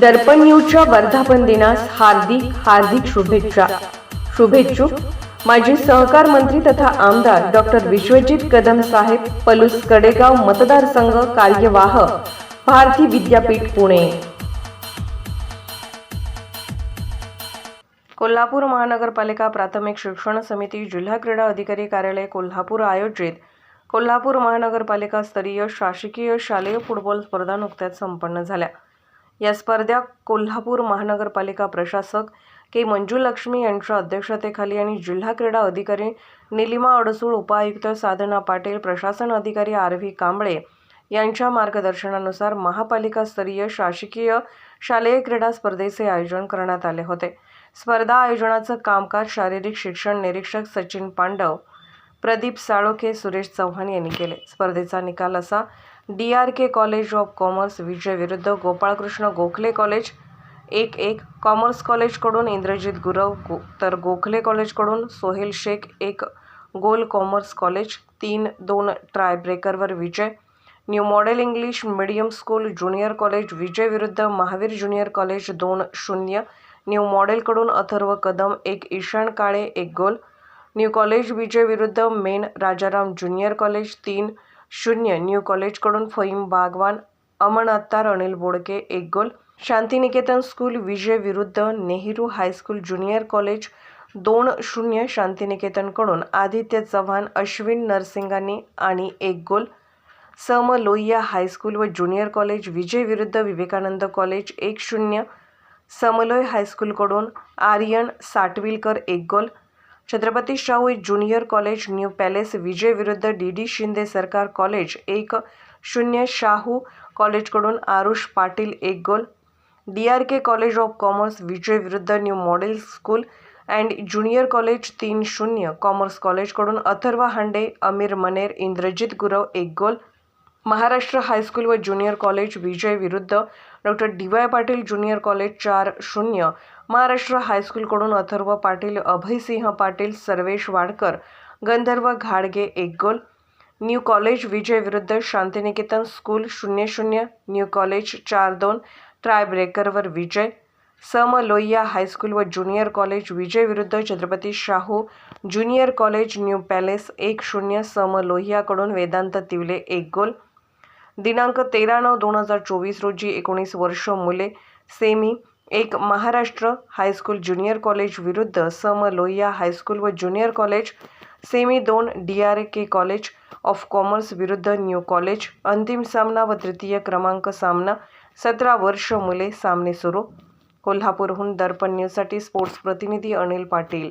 दर्पण न्यूजच्या वर्धापन दिनास हार्दिक हार्दिक शुभेच्छा. शुभेच्छुक माजी सहकार मंत्री तथा आमदार डॉक्टर विश्वजित कदम साहेब पलूस कडेगाव मतदारसंघ कार्यवाह भारती विद्यापीठ पुणे. कोल्हापूर महानगरपालिका प्राथमिक शिक्षण समिती जिल्हा क्रीडा अधिकारी कार्यालय कोल्हापूर आयोजित कोल्हापूर महानगरपालिका स्तरीय शासकीय शालेय फुटबॉल स्पर्धा नुकत्याच संपन्न झाल्या. या स्पर्धा कोल्हापूर महानगरपालिका प्रशासक के मंजुलक्ष्मी यांच्या अध्यक्षतेखाली आणि जिल्हा क्रीडा अधिकारी निलिमा अडसूळ उपायुक्त साधना पाटील प्रशासन अधिकारी आर व्ही कांबळे यांच्या मार्गदर्शनानुसार महापालिका स्तरीय शासकीय शालेय क्रीडा स्पर्धेचे आयोजन करण्यात आले होते. स्पर्धा आयोजनाचं कामकाज शारीरिक शिक्षण निरीक्षक सचिन पांडव प्रदीप साळोखे सुरेश चव्हाण यांनी केले. स्पर्धेचा निकाल असा D R K college of commerce विजय विरुद्ध गोपाळकृष्ण गोखले कॉलेज. एक एक कॉमर्स कॉलेजकडून इंद्रजित गुरव गो तर गोखले कॉलेजकडून सोहेल शेख एक गोल कॉमर्स कॉलेज तीन दोन ट्राय ब्रेकरवर विजय. New model English medium school junior college विजय विरुद्ध महावीर ज्युनियर कॉलेज दोन शून्य. न्यू मॉडेलकडून अथर्व कदम एक ईशान काळे एक गोल. न्यू कॉलेज विजय विरुद्ध मेन राजाराम ज्युनियर कॉलेज तीन शून्य न्यू कॉलेजकडून फईम बागवान अमन अत्तार अनिल बोडके एक गोल. शांतिनिकेतन स्कूल विजय विरुद्ध नेहरू हायस्कूल ज्युनियर कॉलेज दोन शून्य शांतिनिकेतनकडून आदित्य चव्हाण अश्विन नरसिंगानी आणि एक गोल. सम लोहिया हायस्कूल व ज्युनियर कॉलेज विजय विरुद्ध विवेकानंद कॉलेज एक शून्य. समलोय हायस्कूलकडून आर्यन साटविलकर एक गोल. Chhatrapati Shahu junior college new palace विजय विरुद्ध डी डी शिंदे सरकार कॉलेज एक शून्य शाहू कॉलेजकडून आरुष पाटील एक गोल. D R K college of commerce विजय विरुद्ध new model school and junior college तीन शून्य कॉमर्स कॉलेजकडून अथर्व हांडे अमीर मनेर इंद्रजित गुरव एक गोल. महाराष्ट्र हायस्कूल व ज्युनियर कॉलेज विजय विरुद्ध doctor D Y Patil junior college चार शून्य. महाराष्ट्र हायस्कूलकडून अथर्व पाटील अभयसिंह पाटील सर्वेश वाडकर गंधर्व घाडगे एक गोल. न्यू कॉलेज विजय विरुद्ध शांतिनिकेतन स्कूल शून्य शून्य. न्यू कॉलेज चार दोन. ट्राय ब्रेकरवर विजय. सम लोहिया हायस्कूल व ज्युनियर कॉलेज विजय विरुद्ध Chhatrapati Shahu. Junior college new palace एक शून्य. सम लोहियाकडून वेदांत तिवले एक गोल. दिनांक तेरा नऊ दोन हजार चोवीस रोजी एकोणीस वर्ष मुले. सेमी एक महाराष्ट्र हायस्कूल ज्युनियर कॉलेज विरुद्ध सम लोहिया हायस्कूल व ज्युनियर कॉलेज सेमी दोन D R K college of commerce विरुद्ध न्यू कॉलेज अंतिम सामना व तृतीय क्रमांक सामना. सतरा वर्ष मुले सामने सुरू. कोल्हापूरहून दर्पण न्यूजसाठी स्पोर्ट्स प्रतिनिधी अनिल पाटील.